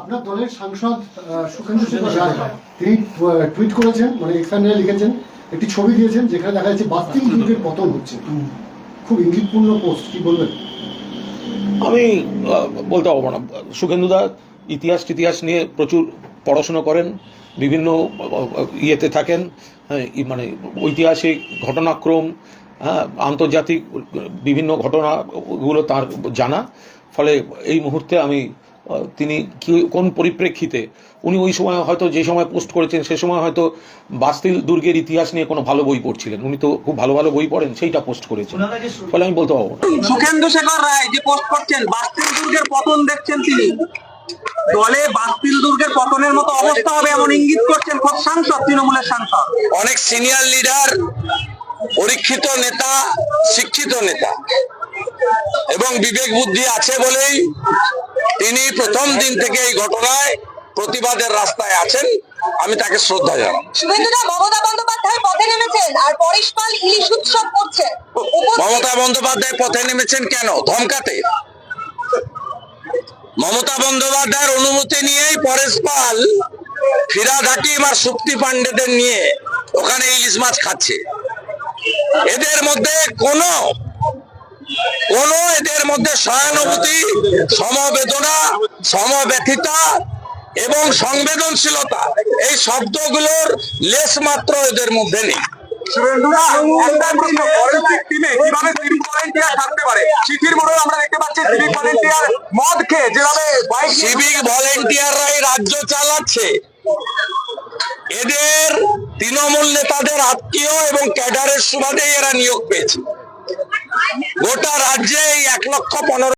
আপনার দলের সাংসদ সুখেন্দু রায়। তিনি টুইট করেছেন মানে এক্সপ্যান্ডে লিখেছেন একটি ছবি দিয়েছেন যেখানে দেখা যাচ্ছে বাস্তিল দুর্গের পতন হচ্ছে। খুব ইঙ্গিতপূর্ণ পোস্ট কি বলবেন? আমি বলতে পারব না। সুখেন্দুদা ইতিহাস টিতিহাস নিয়ে প্রচুর পড়াশুনো করেন বিভিন্ন ইয়েতে থাকেন হ্যাঁ, মানে ঐতিহাসিক ঘটনাক্রম হ্যাঁ আন্তর্জাতিক বিভিন্ন ঘটনাগুলো তার জানা। ফলে এই মুহূর্তে আমি তিনি কি কোন পরিপ্রেক্ষিতে? উনি ওই সময় হয়তো যে সময় পোস্ট করেছেন সে সময় হয়তো বাস্তিল দুর্গের ইতিহাস নিয়ে কোনো ভালো বই পড়ছিলেন। উনি তো খুব ভালো ভালো বই পড়েন সেইটা পোস্ট করেছেন। ফলে আমি বলতে পারব সুখেন্দু শেখর রায় যে পোস্ট করছেন বাস্তিল দুর্গের পতন দেখছেন তিনি। দলে বাস্তিল দুর্গের পতনের মতো অবস্থা হবে এমন ইঙ্গিত করছেন খোদ সাংসদ তৃণমূলের সাংসদ। অনেক সিনিয়র লিডার পরীক্ষিত নেতা শিক্ষিত নেতা। এবং বিবেক বুদ্ধি আছে বলেই তিনি প্রথম দিন থেকে এই ঘটনায় প্রতিবাদের রাস্তায় আছেন। আমি তাকে শ্রদ্ধা জানাই। শুভেন্দুদা মমতা বন্দ্যোপাধ্যায় পথে নেমেছেন আর পরেশ পাল ইলিশ উৎসব করছে। মমতা বন্দ্যোপাধ্যায় পথে নেমেছেন কেন? ধমকাতে। মমতা বন্দ্যোপাধ্যায়ের অনুমতি নিয়েই পরেশ পাল ফিরাদ হাকিম আর শক্তি পান্ডেদের নিয়ে ওখানে ইলিশ মাছ খাচ্ছে। এদের মধ্যে কোনো কোনো এদের মধ্যে সহানুভূতি সমবেদনা সমব্যথিতা এবং সংবেদনশীলতা। এই শব্দগুলোর লেশ মাত্র এদের মধ্যে নেই। সিভিক ভলেন্টিয়াররাই রাজ্য চালাচ্ছে। এদের তৃণমূল নেতাদের আত্মীয় এবং ক্যাডারের সুবাদেই এরা নিয়োগ পেয়েছে। গোটা রাজ্যে এক লক্ষ পনেরো